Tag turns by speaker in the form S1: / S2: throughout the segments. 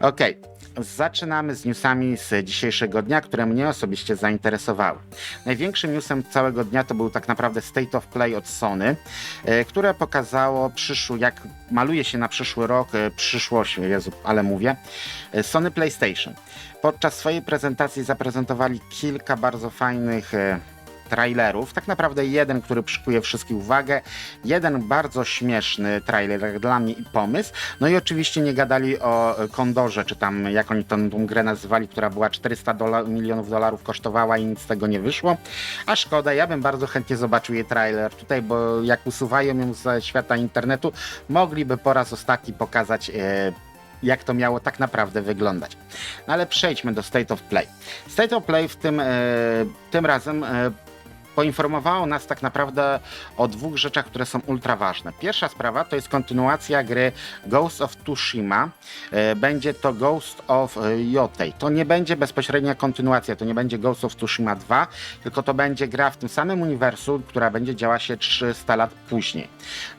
S1: Okej, zaczynamy z newsami z dzisiejszego dnia, które mnie osobiście zainteresowały. Największym newsem całego dnia to był tak naprawdę State of Play od Sony, e, które pokazało przyszły, jak maluje się na przyszły rok, e, przyszłość, Jezu, ale mówię, e, Sony PlayStation. Podczas swojej prezentacji zaprezentowali kilka bardzo fajnych trailerów. Tak naprawdę jeden, który przykuje wszystkich uwagę, jeden bardzo śmieszny trailer dla mnie i pomysł. No i oczywiście nie gadali o Kondorze, czy tam jak oni tą, tą grę nazywali, która była 400 dola- milionów dolarów kosztowała i nic z tego nie wyszło. A szkoda, ja bym bardzo chętnie zobaczył jej trailer tutaj, bo jak usuwają ją ze świata internetu, mogliby po raz ostatni pokazać e, jak to miało tak naprawdę wyglądać. No ale przejdźmy do State of Play. State of Play w tym, e, tym razem e, poinformowało nas tak naprawdę o dwóch rzeczach, które są ultra ważne. Pierwsza sprawa to jest kontynuacja gry Ghost of Tsushima. E, Będzie to Ghost of e, Yotei. To nie będzie bezpośrednia kontynuacja, to nie będzie Ghost of Tsushima 2, tylko to będzie gra w tym samym uniwersum, która będzie działa się 300 lat później.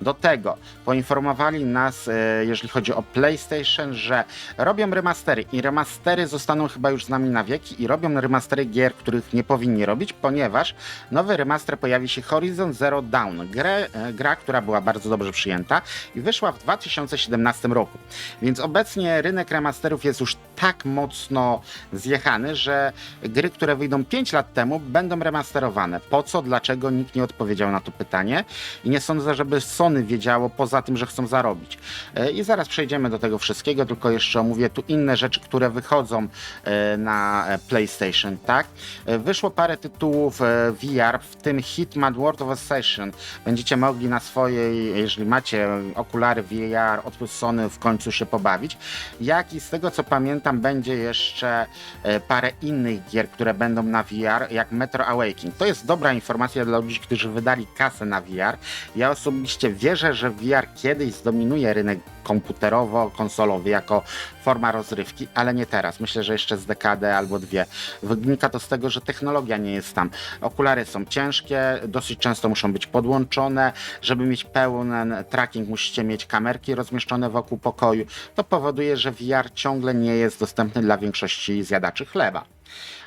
S1: Do tego poinformowali nas, e, jeżeli chodzi o PlayStation, że robią remastery i remastery zostaną chyba już z nami na wieki i robią remastery gier, których nie powinni robić, ponieważ nowy remaster pojawi się Horizon Zero Dawn, grę, e, gra, która była bardzo dobrze przyjęta i wyszła w 2017 roku. Więc obecnie rynek remasterów jest już tak mocno zjechany, że gry, które wyjdą 5 lat temu, będą remasterowane. Po co, dlaczego, nikt nie odpowiedział na to pytanie i nie sądzę, żeby Sony wiedziało poza tym, że chcą zarobić. E, I zaraz przejdziemy do tego wszystkiego, tylko jeszcze omówię tu inne rzeczy, które wychodzą e, na PlayStation, tak? Wyszło parę tytułów e, W tym Hitman World of Assassin. Będziecie mogli na swojej, jeżeli macie okulary VR od Sony w końcu się pobawić. Jak i z tego co pamiętam, będzie jeszcze e, parę innych gier, które będą na VR, jak Metro Awakening. To jest dobra informacja dla ludzi, którzy wydali kasę na VR. Ja osobiście wierzę, że VR kiedyś zdominuje rynek komputerowo-konsolowy jako forma rozrywki, ale nie teraz. Myślę, że jeszcze z dekadę albo dwie. Wynika to z tego, że technologia nie jest tam. Okulary są ciężkie, dosyć często muszą być podłączone. Żeby mieć pełen tracking, musicie mieć kamerki rozmieszczone wokół pokoju. To powoduje, że VR ciągle nie jest dostępny dla większości zjadaczy chleba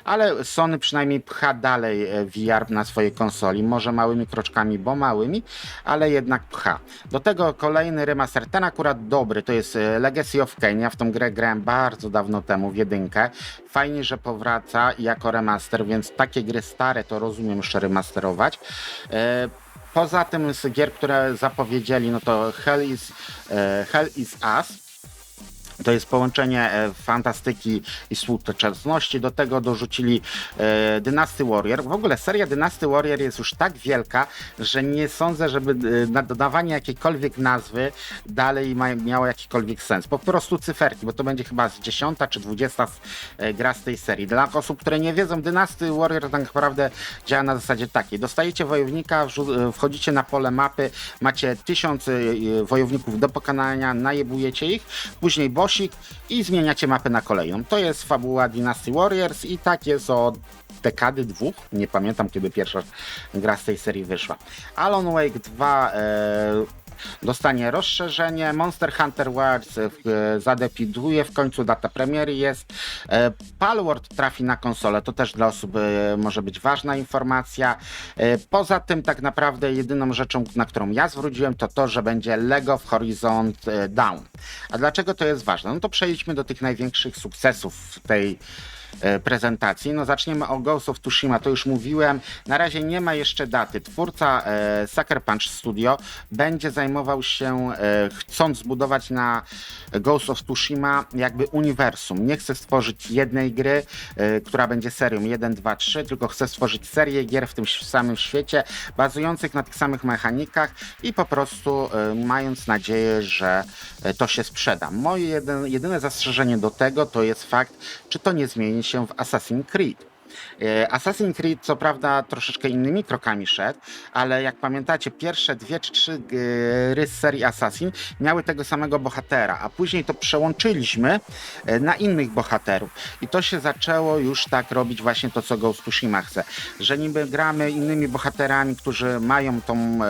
S1: ale Sony przynajmniej pcha dalej e, VR na swojej konsoli. Może małymi kroczkami, bo małymi, ale jednak pcha. Do tego kolejny remaster, ten akurat dobry, to jest e, Legacy of Kain. Ja w tą grę grałem bardzo dawno temu, w jedynkę. Fajnie, że powraca jako remaster, więc takie gry stare to rozumiem jeszcze remasterować. E, Poza tym z gier, które zapowiedzieli, no to Hell is, Hell is Us. To jest połączenie e, fantastyki i współczesności. Do tego dorzucili e, Dynasty Warrior. W ogóle seria Dynasty Warrior jest już tak wielka, że nie sądzę, żeby e, dodawanie jakiejkolwiek nazwy dalej miało jakikolwiek sens. Po prostu cyferki, bo to będzie chyba z 10 czy 20 z, e, gra z tej serii. Dla osób, które nie wiedzą, Dynasty Warrior tak naprawdę działa na zasadzie takiej. Dostajecie wojownika, wchodzicie na pole mapy, macie tysiąc wojowników do pokonania, najebujecie ich, później bosik i zmieniacie mapę na kolejną. To jest fabuła Dynasty Warriors i tak jest od dekady dwóch. Nie pamiętam kiedy pierwsza gra z tej serii wyszła. Alan Wake 2 e, dostanie rozszerzenie. Monster Hunter Worlds e, zadepiduje w końcu, data premiery jest. E, Palworld trafi na konsolę, to też dla osób e, może być ważna informacja. E, Poza tym tak naprawdę jedyną rzeczą, na którą ja zwróciłem, to to, że będzie Lego w Horizon e, Down. A dlaczego to jest ważne? No to przejdźmy do tych największych sukcesów tej e, prezentacji. No zaczniemy o Ghost of Tsushima, to już mówiłem. Na razie nie ma jeszcze daty. Twórca e, Sucker Punch Studio będzie zajmował się, e, chcąc zbudować na Ghost of Tsushima jakby uniwersum. Nie chce stworzyć jednej gry, e, która będzie serią 1, 2, 3, tylko chce stworzyć serię gier w tym samym świecie, bazujących na tych samych mechanikach i po prostu e, mając nadzieję, że e, to się sprzeda. Moje jedyne zastrzeżenie do tego to jest fakt, czy to nie zmieni się w Assassin's Creed. E, Assassin's Creed co prawda troszeczkę innymi krokami szedł, ale jak pamiętacie, pierwsze dwie czy trzy gry z serii Assassin miały tego samego bohatera, a później to przełączyliśmy e, na innych bohaterów. I to się zaczęło już tak robić właśnie to, co Ghost Tsushima chce, że niby gramy innymi bohaterami, którzy mają tą, e,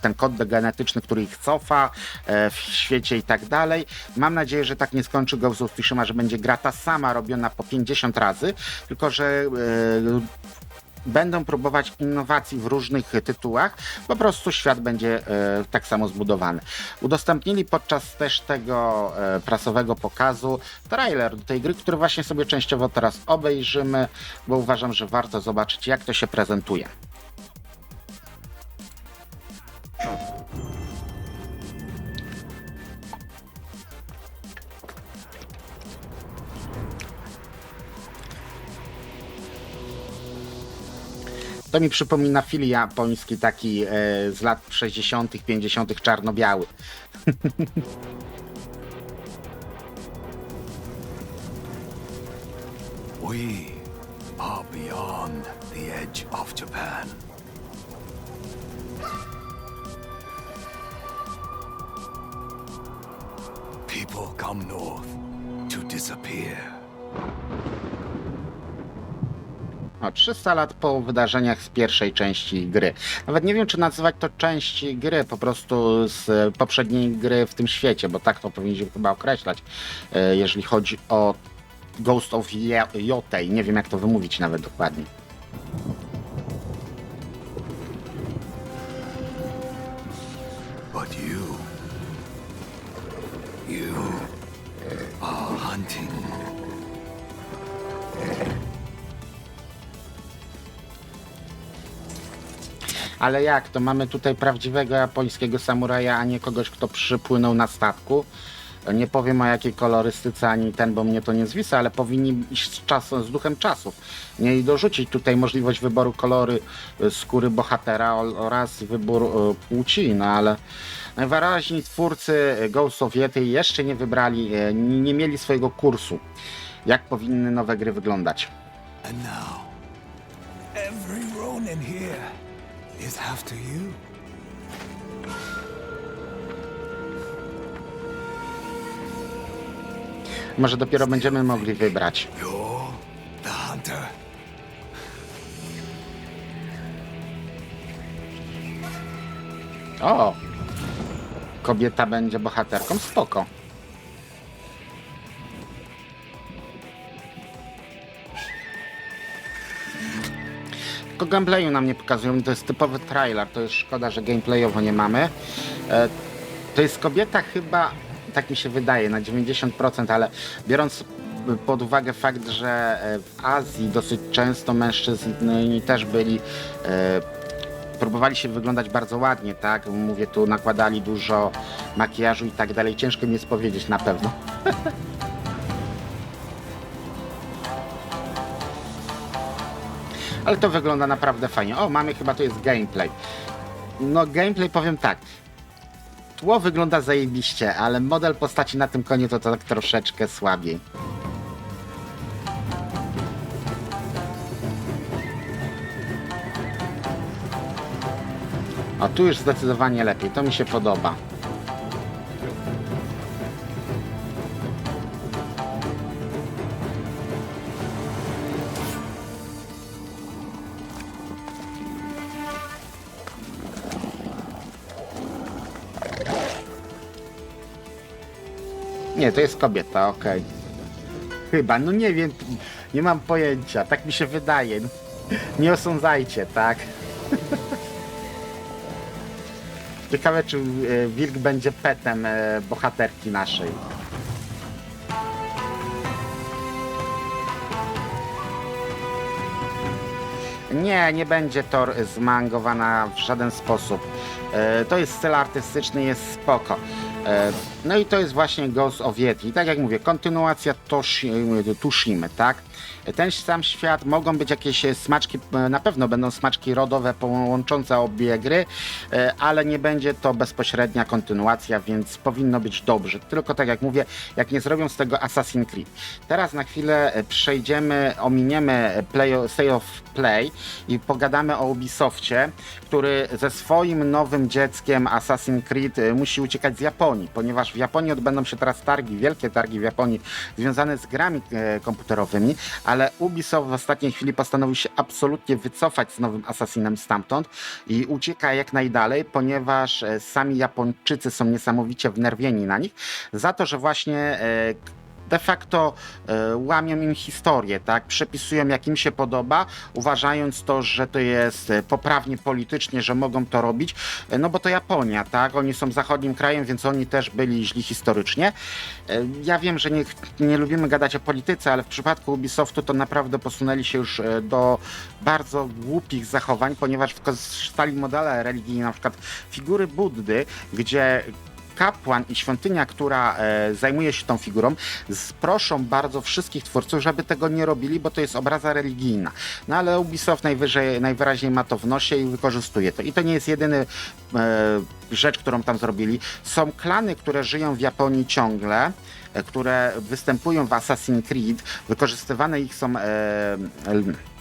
S1: ten kod genetyczny, który ich cofa e, w świecie i tak dalej. Mam nadzieję, że tak nie skończy Ghost Tsushima, że będzie gra ta sama robiona po 50 razy, tylko że e, będą próbować innowacji w różnych tytułach, po prostu świat będzie e, tak samo zbudowany. Udostępnili podczas też tego e, prasowego pokazu trailer do tej gry, który właśnie sobie częściowo teraz obejrzymy, bo uważam, że warto zobaczyć jak to się prezentuje. To mi przypomina film japoński taki e, z lat 60., 50., czarno-biały.
S2: We are beyond the edge of Japan.
S1: 300 lat po wydarzeniach z pierwszej części gry. Nawet nie wiem, czy nazywać to części gry, po prostu z poprzedniej gry w tym świecie, bo tak to powinniśmy chyba określać, e, jeżeli chodzi o Ghost of Yotei. Nie wiem, jak to wymówić nawet dokładnie. Ale jak to? Mamy tutaj prawdziwego japońskiego samuraja, a nie kogoś, kto przypłynął na statku. Nie powiem o jakiej kolorystyce ani ten, bo mnie to nie zwisa, ale powinni iść z, czasem, z duchem czasów. Nie i dorzucić tutaj możliwość wyboru kolory y, skóry bohatera oraz wybór y, płci, no ale najwyraźniej twórcy Ghost of jeszcze nie wybrali, y, nie mieli swojego kursu. Jak powinny nowe gry wyglądać?
S2: And now, every Ronin here is after you.
S1: Może dopiero będziemy mogli wybrać.
S2: You're the hunter.
S1: O! Kobieta będzie bohaterką, spoko. Tylko gameplayu nam nie pokazują, to jest typowy trailer, to jest szkoda, że gameplayowo nie mamy. E, to jest kobieta chyba, tak mi się wydaje, na 90%, ale biorąc pod uwagę fakt, że e, w Azji dosyć często mężczyźni też byli e, próbowali się wyglądać bardzo ładnie, tak? Mówię tu, nakładali dużo makijażu i tak dalej. Ciężko mi jest powiedzieć na pewno. Ale to wygląda naprawdę fajnie. O, mamy chyba to jest gameplay. No, gameplay powiem tak. Tło wygląda zajebiście, ale model postaci na tym koniu to tak troszeczkę słabiej. A tu już zdecydowanie lepiej, to mi się podoba. Nie, to jest kobieta, okej. Chyba, no nie wiem, nie mam pojęcia, tak mi się wydaje. Nie osądzajcie, tak? Ciekawe, czy e, wilk będzie petem e, bohaterki naszej. Nie, nie będzie Thor zmangowana w żaden sposób. E, To jest styl artystyczny, jest spoko. E, No i to jest właśnie Ghost of Yeti. Tak jak mówię, kontynuacja Toshi, Tushimy, tak? Ten sam świat, mogą być jakieś e, smaczki, e, na pewno będą smaczki rodowe połączące obie gry, e, ale nie będzie to bezpośrednia kontynuacja, więc powinno być dobrze. Tylko tak jak mówię, jak nie zrobią z tego Assassin's Creed. Teraz na chwilę e, przejdziemy, ominiemy play, State of Play i pogadamy o Ubisoftie, który ze swoim nowym dzieckiem Assassin's Creed e, musi uciekać z Japonii, ponieważ w Japonii odbędą się teraz targi, wielkie targi w Japonii związane z grami e, komputerowymi, ale Ubisoft w ostatniej chwili postanowił się absolutnie wycofać z nowym Assassinem stamtąd i ucieka jak najdalej, ponieważ e, sami Japończycy są niesamowicie wnerwieni na nich za to, że właśnie e, de facto e, łamią im historię, tak? Przepisują jak im się podoba, uważając to, że to jest e, poprawnie politycznie, że mogą to robić, e, no bo to Japonia, tak? Oni są zachodnim krajem, więc oni też byli źli historycznie. Ja wiem, że nie, nie lubimy gadać o polityce, ale w przypadku Ubisoftu to naprawdę posunęli się już do bardzo głupich zachowań, ponieważ wykorzystali modele religijne, na przykład figury Buddy, gdzie kapłan i świątynia, która e, zajmuje się tą figurą, proszą bardzo wszystkich twórców, żeby tego nie robili, bo to jest obraza religijna. No ale Ubisoft najwyżej, najwyraźniej ma to w nosie i wykorzystuje to. I to nie jest jedyny e, rzecz, którą tam zrobili. Są klany, które żyją w Japonii ciągle, e, które występują w Assassin's Creed, wykorzystywane ich są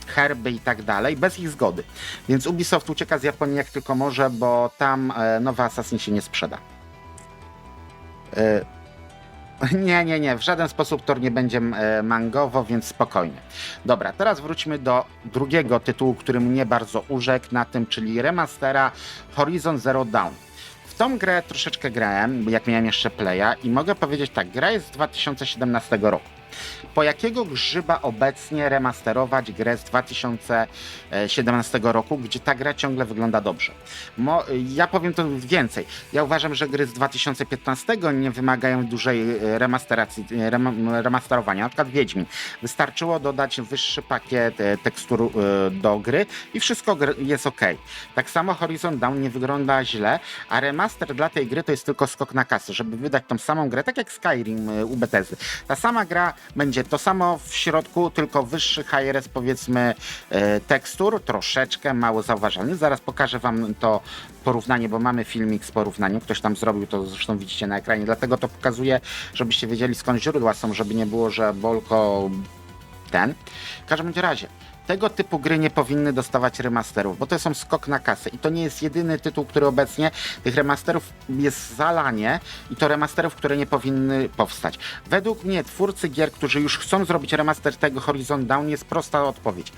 S1: herby i tak dalej, bez ich zgody. Więc Ubisoft ucieka z Japonii jak tylko może, bo tam nowy Assassin się nie sprzeda. E, Nie, nie, nie, w żaden sposób to nie będzie e, mangowo, więc spokojnie. Dobra, teraz wróćmy do drugiego tytułu, który mnie bardzo urzekł na tym, czyli remastera Horizon Zero Dawn. W tą grę troszeczkę grałem, jak miałem jeszcze playa i mogę powiedzieć tak, gra jest z 2017 roku. Po jakiego grzyba obecnie remasterować grę z 2017 roku, gdzie ta gra ciągle wygląda dobrze? Mo, ja powiem to więcej. Ja uważam, że gry z 2015 nie wymagają dużej e, remasteracji, e, rem, remasterowania. Na przykład Wiedźmin. Wystarczyło dodać wyższy pakiet e, tekstur do gry i wszystko jest ok. Tak samo Horizon Dawn nie wygląda źle, a remaster dla tej gry to jest tylko skok na kasę, żeby wydać tą samą grę, tak jak Skyrim u Bethesdy. Ta sama gra będzie to samo w środku, tylko wyższy HRS powiedzmy e, tekstur, troszeczkę mało zauważalny. Zaraz pokażę wam to porównanie, bo mamy filmik z porównaniem. Ktoś tam zrobił to, zresztą widzicie na ekranie, dlatego to pokazuję, żebyście wiedzieli skąd źródła są, żeby nie było, że Bolko ten. W każdym razie, tego typu gry nie powinny dostawać remasterów, bo to są skok na kasę i to nie jest jedyny tytuł, który obecnie tych remasterów jest zalanie i to remasterów, które nie powinny powstać. Według mnie twórcy gier, którzy już chcą zrobić remaster tego Horizon Dawn jest prosta odpowiedź.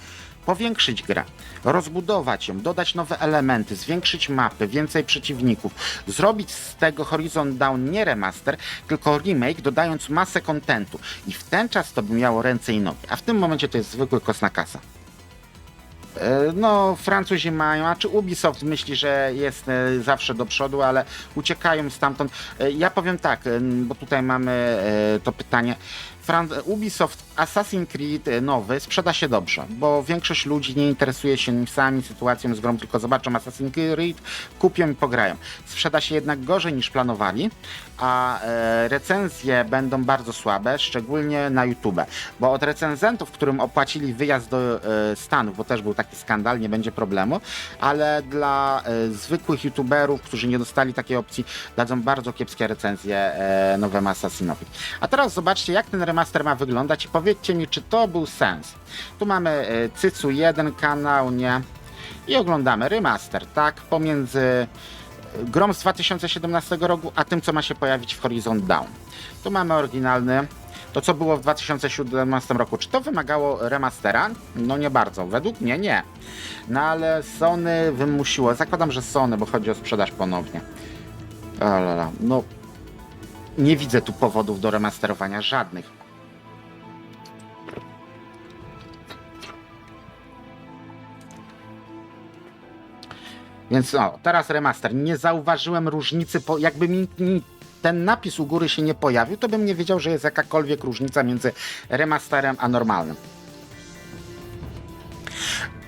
S1: Powiększyć grę, rozbudować ją, dodać nowe elementy, zwiększyć mapy, więcej przeciwników, zrobić z tego Horizon Dawn nie remaster, tylko remake, dodając masę kontentu. I w ten czas to by miało ręce i nogi, a w tym momencie to jest zwykły kos na kasa. E, No, Francuzi mają, a czy Ubisoft myśli, że jest e, zawsze do przodu, ale uciekają stamtąd. E, Ja powiem tak, bo tutaj mamy to pytanie. Ubisoft Assassin's Creed e, nowy sprzeda się dobrze, bo większość ludzi nie interesuje się newsami, sytuacją z grą, tylko zobaczą Assassin's Creed, kupią i pograją. Sprzeda się jednak gorzej niż planowali, a e, recenzje będą bardzo słabe, szczególnie na YouTube, bo od recenzentów, którym opłacili wyjazd do e, Stanów, bo też był taki skandal, nie będzie problemu, ale dla zwykłych YouTuberów, którzy nie dostali takiej opcji, dadzą bardzo kiepskie recenzje nowemu Assassinowi. A teraz zobaczcie, jak ten remaster ma wyglądać i powiedzcie mi, czy to był sens. Tu mamy e, Cycu 1 kanał, nie? I oglądamy remaster, tak? Pomiędzy e, grą z 2017 roku, a tym, co ma się pojawić w Horizon Dawn. Tu mamy oryginalny, to co było w 2017 roku. Czy to wymagało remastera? No nie bardzo. Według mnie nie. No ale Sony wymusiło, zakładam, że Sony, bo chodzi o sprzedaż ponownie. O, la, la. No nie widzę tu powodów do remasterowania żadnych. Więc o, teraz remaster. Nie zauważyłem różnicy, po, jakby mi, mi ten napis u góry się nie pojawił, to bym nie wiedział, że jest jakakolwiek różnica między remasterem a normalnym.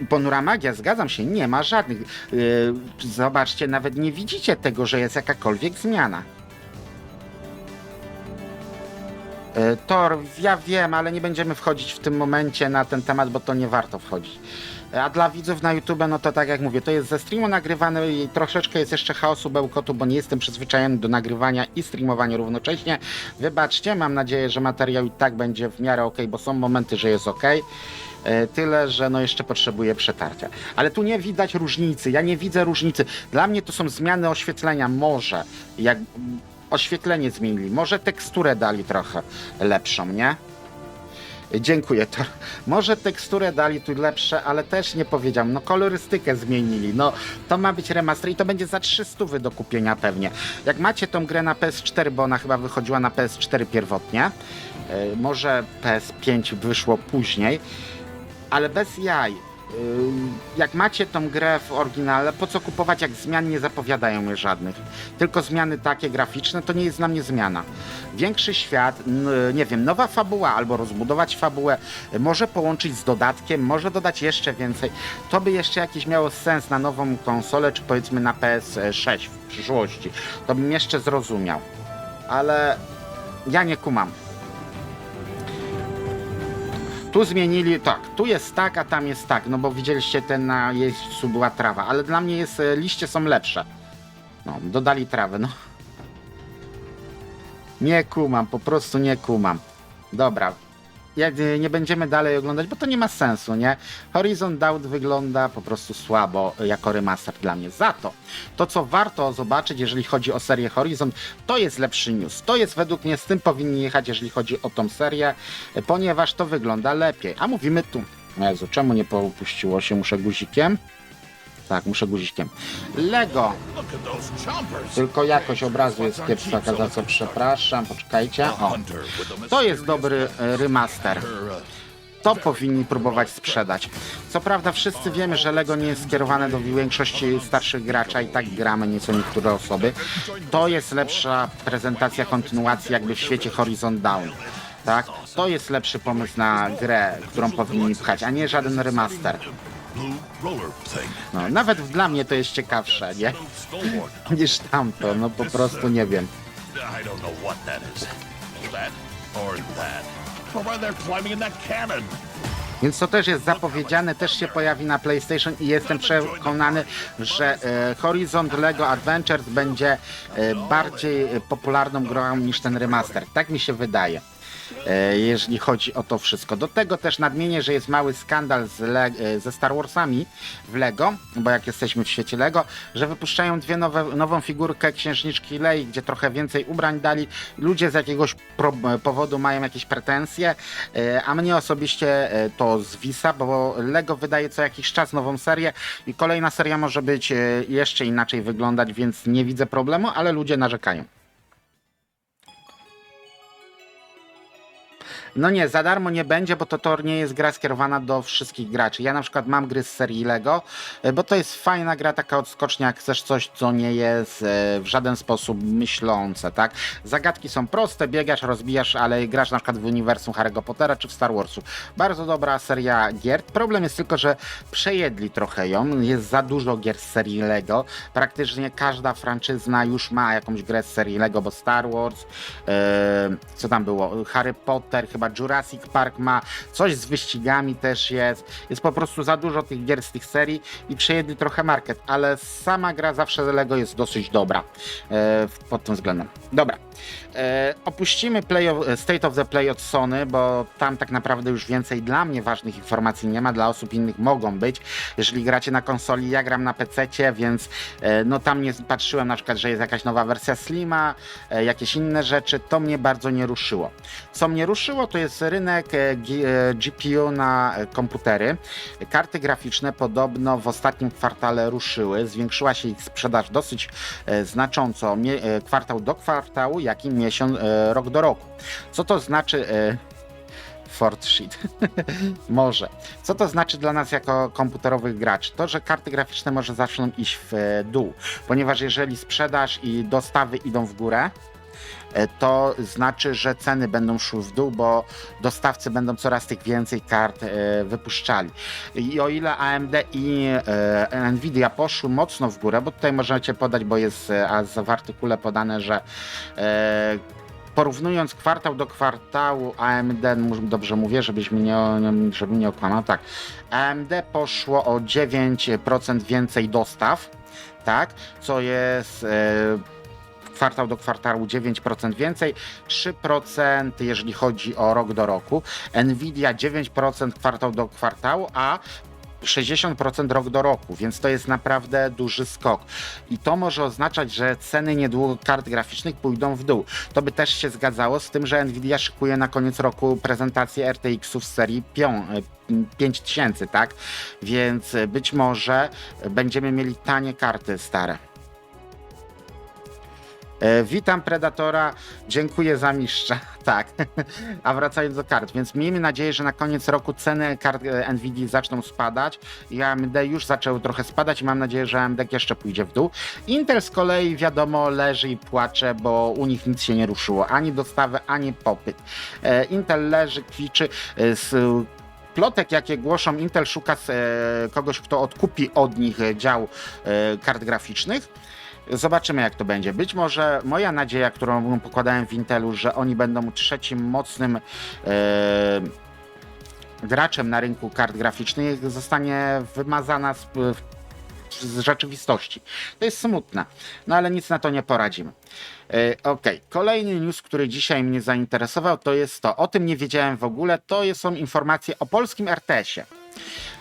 S1: Ponura magia, zgadzam się, nie ma żadnych. Yy, zobaczcie, nawet nie widzicie tego, że jest jakakolwiek zmiana. Tor, ja wiem, ale nie będziemy wchodzić w tym momencie na ten temat, bo to nie warto wchodzić. E, A dla widzów na YouTube, no to tak jak mówię, to jest ze streamu nagrywane i troszeczkę jest jeszcze chaosu bełkotu, bo nie jestem przyzwyczajony do nagrywania i streamowania równocześnie. Wybaczcie, mam nadzieję, że materiał i tak będzie w miarę ok, bo są momenty, że jest ok. E, Tyle, że no jeszcze potrzebuję przetarcia. Ale tu nie widać różnicy. Ja nie widzę różnicy. Dla mnie to są zmiany oświetlenia. Może jak oświetlenie zmienili, może teksturę dali trochę lepszą, nie? Dziękuję. To, może teksturę dali tu lepsze, ale też nie powiedziałem. No kolorystykę zmienili. No to ma być remaster i to będzie za 300 do kupienia pewnie. Jak macie tą grę na PS4, bo ona chyba wychodziła na PS4 pierwotnie, e, może PS5 wyszło później, ale bez jaj. Yy, Jak macie tą grę w oryginale, po co kupować, jak zmian nie zapowiadają żadnych? Tylko zmiany takie graficzne to nie jest dla mnie zmiana. Większy świat, nie wiem, nowa fabuła albo rozbudować fabułę, y, może połączyć z dodatkiem, może dodać jeszcze więcej. To by jeszcze jakiś miało sens na nową konsolę, czy powiedzmy na PS6 w przyszłości. To bym jeszcze zrozumiał. Ale ja nie kumam. Tu zmienili, tak, tu jest tak, a tam jest tak, no bo widzieliście ten na jeźdźcu była trawa, ale dla mnie jest, e, liście są lepsze. No, dodali trawę, no. Nie kumam, po prostu nie kumam. Dobra, jak e, nie będziemy dalej oglądać, bo to nie ma sensu, nie? Horizon Dawn wygląda po prostu słabo e, jako remaster dla mnie. Za to, to co warto zobaczyć, jeżeli chodzi o serię Horizon, to jest lepszy news. To jest według mnie, z tym powinni jechać, jeżeli chodzi o tą serię, e, ponieważ to wygląda lepiej. A mówimy tu. Jezu, czemu nie popuściło się? Muszę guzikiem? Tak, muszę guzikiem. Lego. Tylko jakość obrazu jest kiepska, za co przepraszam. Poczekajcie. O, to jest dobry e, remaster. To powinni próbować sprzedać. Co prawda wszyscy wiemy, że Lego nie jest skierowane do większości starszych graczy, a i tak gramy nieco niektóre osoby. To jest lepsza prezentacja kontynuacji jakby w świecie Horizon Down. Tak? To jest lepszy pomysł na grę, którą powinni pchać, a nie żaden remaster. No, nawet dla mnie to jest ciekawsze, nie? Niż tamto, no po prostu nie wiem.
S3: I don't know what that is. That or that. Or why they're climbing in that cannon.
S1: Więc to też jest zapowiedziane, też się pojawi na PlayStation i jestem przekonany, że e, Horizon Lego Adventures będzie e, bardziej e, popularną grą niż ten remaster. Tak mi się wydaje. E, jeżeli chodzi o to wszystko. Do tego też nadmienię, że jest mały skandal z Le- e, ze Star Warsami w Lego, bo jak jesteśmy w świecie Lego, że wypuszczają dwie nowe, nową figurkę księżniczki Lei, gdzie trochę więcej ubrań dali. Ludzie z jakiegoś pro, powodu mają jakieś pretensje, e, a mnie osobiście e, to zwisa, bo Lego wydaje co jakiś czas nową serię i kolejna seria może być e, jeszcze inaczej wyglądać, więc nie widzę problemu, ale ludzie narzekają. No nie, za darmo nie będzie, bo to tor nie jest gra skierowana do wszystkich graczy. Ja na przykład mam gry z serii Lego, e, bo to jest fajna gra, taka odskocznia, jak chcesz coś, co nie jest e, w żaden sposób myślące, tak? Zagadki są proste, biegasz, rozbijasz, ale grasz na przykład w uniwersum Harry'ego Pottera czy w Star Warsu. Bardzo dobra seria gier. Problem jest tylko, że przejedli trochę ją. Jest za dużo gier z serii Lego. Praktycznie każda franczyzna już ma jakąś grę z serii Lego, bo Star Wars, e, co tam było? Harry Potter, chyba Jurassic Park ma, coś z wyścigami też jest. Jest po prostu za dużo tych gier z tych serii i przejedli trochę market, ale sama gra zawsze Lego jest dosyć dobra e, pod tym względem. Dobra. E, opuścimy play of, State of the Play od Sony, bo tam tak naprawdę już więcej dla mnie ważnych informacji nie ma, dla osób innych mogą być. Jeżeli gracie na konsoli, ja gram na PC, więc e, no tam nie patrzyłem na przykład, że jest jakaś nowa wersja Slima, e, jakieś inne rzeczy, to mnie bardzo nie ruszyło. Co mnie ruszyło, to jest rynek e, e, GPU na e, komputery. Karty graficzne podobno w ostatnim kwartale ruszyły, zwiększyła się ich sprzedaż dosyć e, znacząco, e, kwartał do kwartału, jak i miesiąc, e, rok do roku. Co to znaczy? E, Fort Sheet. może. Co to znaczy dla nas jako komputerowych graczy? To, że karty graficzne może zaczną iść w e, dół, ponieważ jeżeli sprzedaż i dostawy idą w górę, to znaczy, że ceny będą szły w dół, bo dostawcy będą coraz tych więcej kart e, wypuszczali. I o ile AMD i e, Nvidia poszły mocno w górę, bo tutaj możecie podać, bo jest e, w artykule podane, że e, porównując kwartał do kwartału AMD, mu- dobrze mówię, żebyś mnie nie, żeby mnie okłamał, tak, AMD poszło o 9% więcej dostaw, tak, co jest e, kwartał do kwartału 9% więcej, 3% jeżeli chodzi o rok do roku, Nvidia 9% kwartał do kwartału, a 60% rok do roku, więc to jest naprawdę duży skok. I to może oznaczać, że ceny niedługo kart graficznych pójdą w dół. To by też się zgadzało z tym, że Nvidia szykuje na koniec roku prezentację RTX-ów z serii pią- y, 5000, tak? Więc być może będziemy mieli tanie karty stare. E, Witam Predatora, dziękuję za mistrza. Tak, a wracając do kart, więc miejmy nadzieję, że na koniec roku ceny kart e, Nvidia zaczną spadać i AMD już zaczęły trochę spadać i mam nadzieję, że AMD jeszcze pójdzie w dół. Intel z kolei wiadomo leży i płacze, bo u nich nic się nie ruszyło, ani dostawy, ani popyt. E, Intel leży, kwiczy e, z plotek, jakie głoszą, Intel szuka e, kogoś, kto odkupi od nich dział kart graficznych. Zobaczymy, jak to będzie. Być może moja nadzieja, którą pokładałem w Intelu, że oni będą trzecim mocnym e, graczem na rynku kart graficznych, zostanie wymazana z, z rzeczywistości. To jest smutne, no ale nic na to nie poradzimy. E, Okej, kolejny news, który dzisiaj mnie zainteresował, to jest to. O tym nie wiedziałem w ogóle. To są informacje o polskim RTS-ie.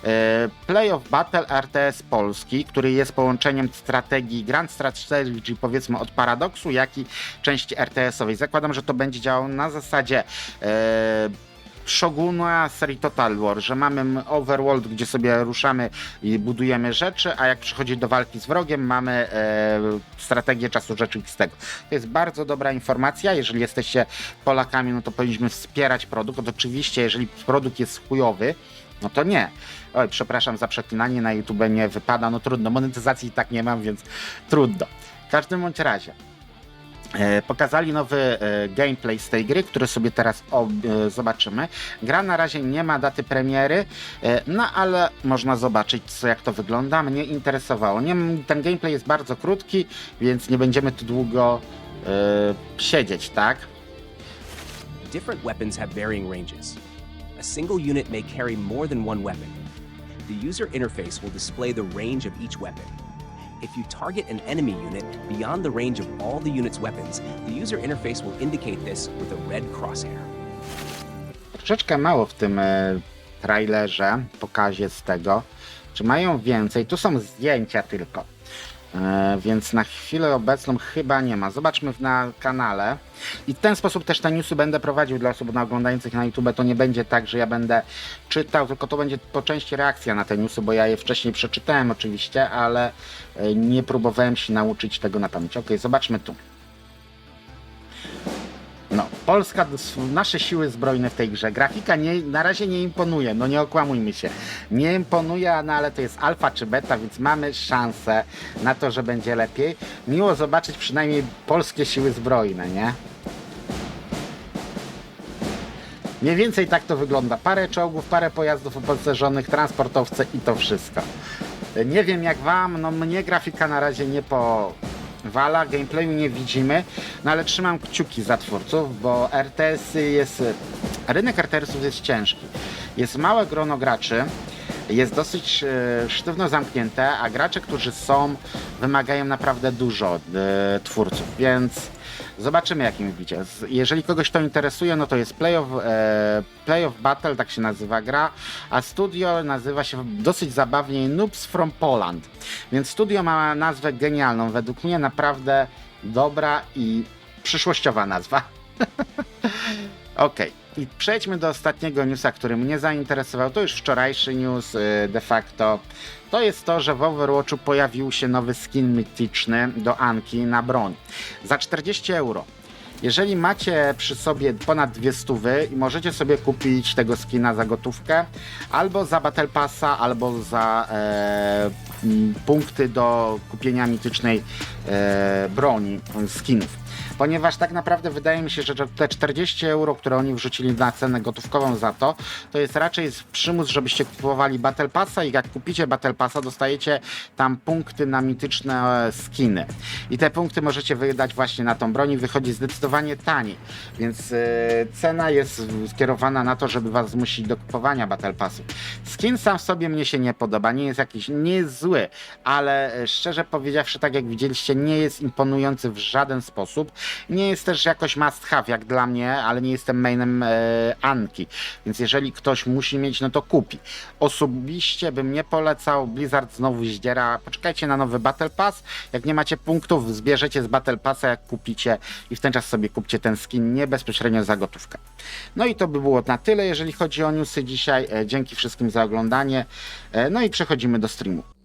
S1: E, Play of Battle RTS Polski, który jest połączeniem strategii, Grand Strategy powiedzmy od Paradoksu, jak i części RTS-owej. Zakładam, że to będzie działało na zasadzie e, Shoguna serii Total War, że mamy overworld, gdzie sobie ruszamy i budujemy rzeczy, a jak przychodzi do walki z wrogiem, mamy e, strategię czasu rzeczywistego. To jest bardzo dobra informacja. Jeżeli jesteście Polakami, no to powinniśmy wspierać produkt. Oczywiście, jeżeli produkt jest chujowy, no to nie. Oj, przepraszam za przeklinanie, na YouTube nie wypada, no trudno, monetyzacji i tak nie mam, więc trudno. W każdym bądź razie. E, Pokazali nowy e, gameplay z tej gry, który sobie teraz e, zobaczymy. Gra na razie nie ma daty premiery, no ale można zobaczyć, co, jak to wygląda. Mnie interesowało. Nie, ten gameplay jest bardzo krótki, więc nie będziemy tu długo siedzieć, tak?
S4: Different weapons have varying ranges. A single unit may carry more than one weapon. The user interface will display the range of each weapon. If you target an enemy unit beyond the range of all the unit's weapons, the user interface will indicate this with a red crosshair.
S1: Troszeczkę mało w tym e, trailerze, pokazie z tego. Czy mają więcej? Tu są zdjęcia tylko. E, więc na chwilę obecną chyba nie ma. Zobaczmy na kanale. I w ten sposób też te newsy będę prowadził dla osób oglądających na YouTube. To nie będzie tak, że ja będę czytał, tylko to będzie po części reakcja na te newsy, bo ja je wcześniej przeczytałem oczywiście, ale e, nie próbowałem się nauczyć tego na pamięć. Ok, zobaczmy tu. No, Polska, nasze siły zbrojne w tej grze. Grafika nie, na razie nie imponuje, no nie okłamujmy się. Nie imponuje, no ale to jest alfa czy beta, więc mamy szansę na to, że będzie lepiej. Miło zobaczyć przynajmniej polskie siły zbrojne, nie? Mniej więcej tak to wygląda. Parę czołgów, parę pojazdów opancerzonych, transportowce i to wszystko. Nie wiem jak wam, no mnie grafika na razie nie powala, gameplayu nie widzimy, no ale trzymam kciuki za twórców, bo RTS jest, rynek RTS-ów jest ciężki. Jest małe grono graczy, jest dosyć e, sztywno zamknięte, a gracze, którzy są, wymagają naprawdę dużo od e, twórców, więc zobaczymy jak im wyjdzie. Z- Jeżeli kogoś to interesuje, no to jest Play of, e, Play of Battle, tak się nazywa gra, a studio nazywa się dosyć zabawnie Noobs from Poland. Więc studio ma nazwę genialną, według mnie naprawdę dobra i przyszłościowa nazwa. Okej. I przejdźmy do ostatniego newsa, który mnie zainteresował. To już wczorajszy news y, de facto. To jest to, że w Overwatchu pojawił się nowy skin mityczny do Anki na broń. Za 40 euro. Jeżeli macie przy sobie ponad dwie stówy i możecie sobie kupić tego skina za gotówkę, albo za Battle Passa, albo za e, punkty do kupienia mitycznej e, broni, skinów. Ponieważ tak naprawdę wydaje mi się, że te 40 euro, które oni wrzucili na cenę gotówkową za to, to jest raczej przymus, żebyście kupowali Battle Passa i jak kupicie Battle Passa, dostajecie tam punkty na mityczne e, skiny. I te punkty możecie wydać właśnie na tą broń i wychodzi zdecydowanie taniej. Więc e, cena jest skierowana na to, żeby was zmusić do kupowania Battle Passu. Skin sam w sobie mnie się nie podoba, nie jest jakiś, nie jest zły, ale e, szczerze powiedziawszy, tak jak widzieliście, nie jest imponujący w żaden sposób. Nie jest też jakoś must have jak dla mnie, ale nie jestem mainem e, Anki, więc jeżeli ktoś musi mieć, no to kupi. Osobiście bym nie polecał, Blizzard znowu zdziera, poczekajcie na nowy Battle Pass, jak nie macie punktów, zbierzecie z Battle Passa, jak kupicie i w ten czas sobie kupcie ten skin nie bezpośrednio za gotówkę. No i to by było na tyle, jeżeli chodzi o newsy dzisiaj. E, Dzięki wszystkim za oglądanie. E, No i przechodzimy do streamu.